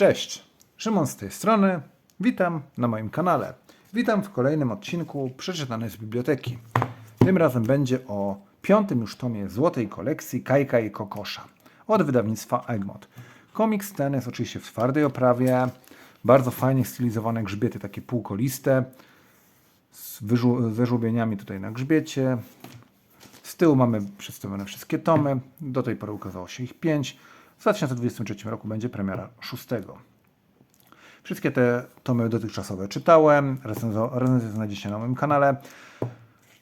Cześć, Szymon z tej strony. Witam na moim kanale. Witam w kolejnym odcinku przeczytanej z biblioteki. Tym razem będzie o piątym już tomie złotej kolekcji Kajka i Kokosza od wydawnictwa Egmont. Komiks ten jest oczywiście w twardej oprawie, bardzo fajnie stylizowane grzbiety, takie półkoliste, z wyżu- ze żłobieniami tutaj na grzbiecie. Z tyłu mamy przedstawione wszystkie tomy. Do tej pory ukazało się ich pięć. W 2023 roku będzie premiera szóstego. Wszystkie te tomy dotychczasowe czytałem. Recenzję znajdziecie na moim kanale.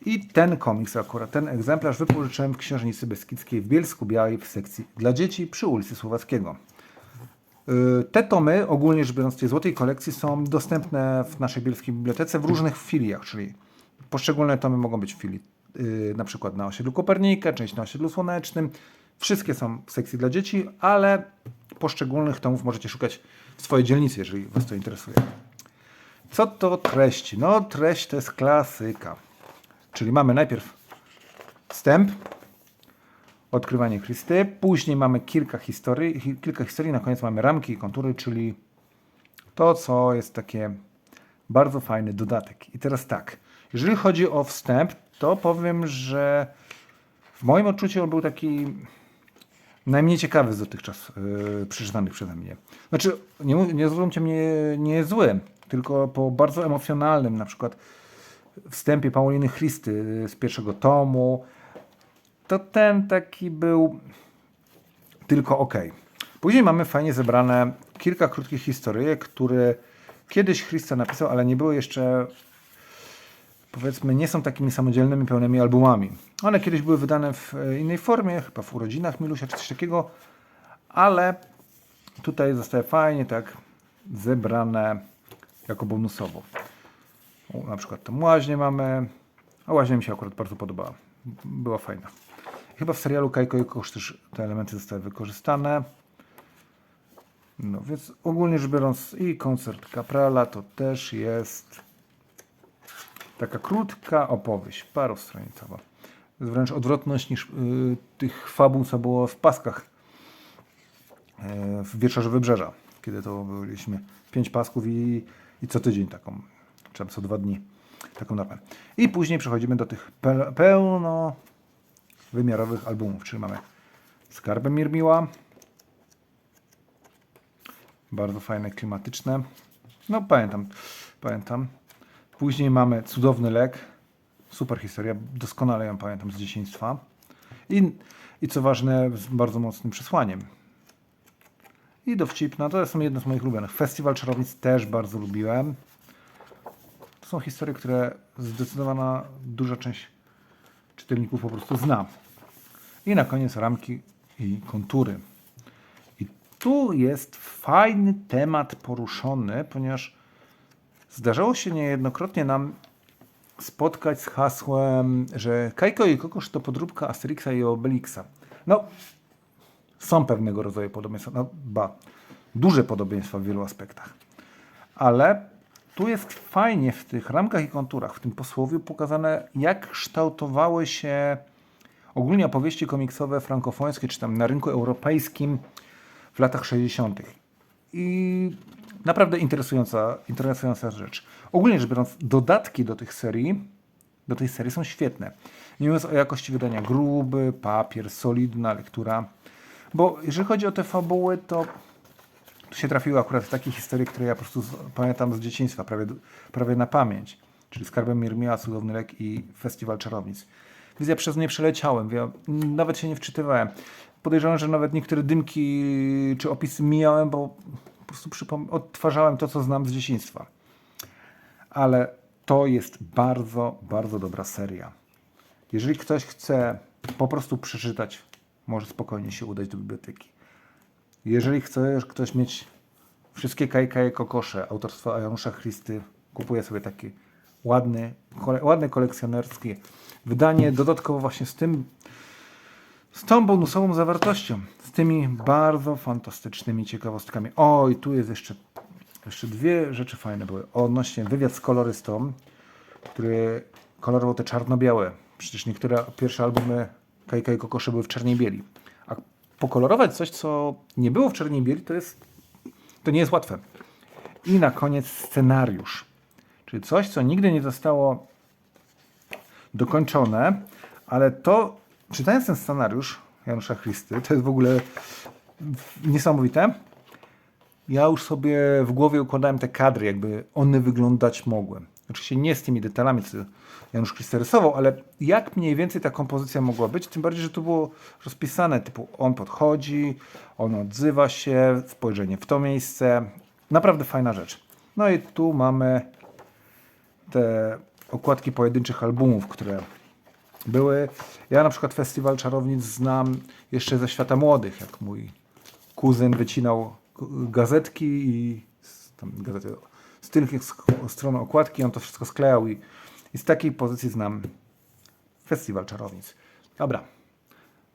I ten komiks, akurat ten egzemplarz, wypożyczyłem w księżnicy Beskidzkiej w Bielsku Białej w sekcji dla dzieci przy ulicy Słowackiego. Y, Te tomy, ogólnie rzecz biorąc, tej złotej kolekcji są dostępne w naszej bielskiej bibliotece w różnych filiach, czyli poszczególne tomy mogą być w filii y, na przykład na osiedlu Kopernika, część na osiedlu Słonecznym. Wszystkie są w sekcji dla dzieci, ale poszczególnych tomów możecie szukać w swojej dzielnicy, jeżeli Was to interesuje. Co to treści? No, treść to jest klasyka. Czyli mamy najpierw wstęp, odkrywanie Chrysty, później mamy kilka historii, hi- kilka historii, na koniec mamy ramki i kontury, czyli to, co jest takie bardzo fajny dodatek. I teraz tak, jeżeli chodzi o wstęp, to powiem, że w moim odczuciu on był taki najmniej ciekawy z dotychczas yy, przeczytanych przeze mnie. Znaczy, nie, nie zrozumcie mnie, nie zły, tylko po bardzo emocjonalnym, na przykład wstępie Pauliny Christy z pierwszego tomu, to ten taki był tylko ok. Później mamy fajnie zebrane kilka krótkich historyjek, które kiedyś Christa napisał, ale nie były jeszcze powiedzmy, nie są takimi samodzielnymi, pełnymi albumami. One kiedyś były wydane w e, innej formie, chyba w urodzinach Milusia czy coś takiego, ale tutaj zostaje fajnie tak zebrane jako bonusowo. Na przykład tę łaźnię mamy, a łaźnia mi się akurat bardzo podobała. Była fajna. Chyba w serialu Kajko i Kosz też te elementy zostały wykorzystane. No więc ogólnie rzecz biorąc i koncert Kaprala to też jest taka krótka opowieść, parostronicowa. Wręcz odwrotność niż y, tych fabuł, co było w paskach y, w Wieczorze Wybrzeża, kiedy to byliśmy pięć pasków i, i co tydzień taką, czy tam co dwa dni taką normę. I później przechodzimy do tych pe- pełnowymiarowych albumów, czyli mamy Skarbę Mirmiła, bardzo fajne, klimatyczne. No pamiętam, pamiętam. Później mamy Cudowny Lek. Super historia, doskonale ją pamiętam z dzieciństwa. I, i co ważne, z bardzo mocnym przesłaniem. I Dowcipna, to są jedne z moich ulubionych. Festiwal Czarownic też bardzo lubiłem. To są historie, które zdecydowana duża część czytelników po prostu zna. I na koniec ramki i kontury. I tu jest fajny temat poruszony, ponieważ zdarzało się niejednokrotnie nam spotkać z hasłem, że Kajko i Kokosz to podróbka Asterixa i Obelixa. No, są pewnego rodzaju podobieństwa, no ba, duże podobieństwa w wielu aspektach. Ale tu jest fajnie w tych ramkach i konturach, w tym posłowiu pokazane, jak kształtowały się ogólnie opowieści komiksowe frankofońskie, czy tam na rynku europejskim w latach 60. I naprawdę interesująca, interesująca rzecz. Ogólnie rzecz biorąc, dodatki do tych serii, do tej serii są świetne. Nie mówiąc o jakości wydania, gruby, papier, solidna lektura. Bo jeżeli chodzi o te fabuły, to tu się trafiły akurat takie historie, które ja po prostu pamiętam z dzieciństwa, prawie, prawie na pamięć. Czyli Skarbem Mirmiła, Cudowny Lek i Festiwal Czarownic. Więc ja przez nie przeleciałem, ja nawet się nie wczytywałem. Podejrzewam, że nawet niektóre dymki czy opisy mijałem, bo po prostu odtwarzałem to, co znam z dzieciństwa. Ale to jest bardzo, bardzo dobra seria. Jeżeli ktoś chce po prostu przeczytać, może spokojnie się udać do biblioteki. Jeżeli chce ktoś mieć wszystkie kajkaje kokosze autorstwa Janusza Christy, kupuje sobie takie ładny, kole, ładne kolekcjonerskie wydanie, dodatkowo właśnie z tym, z tą bonusową zawartością, z tymi bardzo fantastycznymi ciekawostkami. O, i tu jest jeszcze, jeszcze dwie rzeczy fajne były. Odnośnie wywiad z kolorystą, który kolorował te czarno-białe. Przecież niektóre pierwsze albumy Kajka i Kokosze były w czarnej bieli. A pokolorować coś, co nie było w czarnej bieli, to jest To nie jest łatwe. I na koniec scenariusz. Czyli coś, co nigdy nie zostało dokończone, ale to, czytając ten scenariusz Janusza Christy, to jest w ogóle niesamowite. Ja już sobie w głowie układałem te kadry, jakby one wyglądać mogły. Oczywiście nie z tymi detalami, co Janusz Christy rysował, ale jak mniej więcej ta kompozycja mogła być, tym bardziej, że tu było rozpisane, typu on podchodzi, on odzywa się, spojrzenie w to miejsce. Naprawdę fajna rzecz. No i tu mamy te okładki pojedynczych albumów, które były. Ja na przykład Festiwal Czarownic znam jeszcze ze świata młodych, jak mój kuzyn wycinał gazetki i tam gazety, z tylnych stron okładki, on to wszystko sklejał i, i z takiej pozycji znam Festiwal Czarownic. Dobra,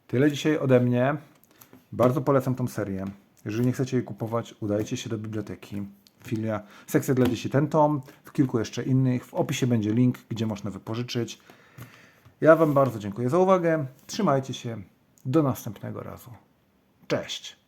tyle dzisiaj ode mnie. Bardzo polecam tą serię. Jeżeli nie chcecie jej kupować, udajcie się do biblioteki. Filia, sekcja dla dzieci ten tom, w kilku jeszcze innych. W opisie będzie link, gdzie można wypożyczyć. Ja Wam bardzo dziękuję za uwagę. Trzymajcie się. Do następnego razu. Cześć.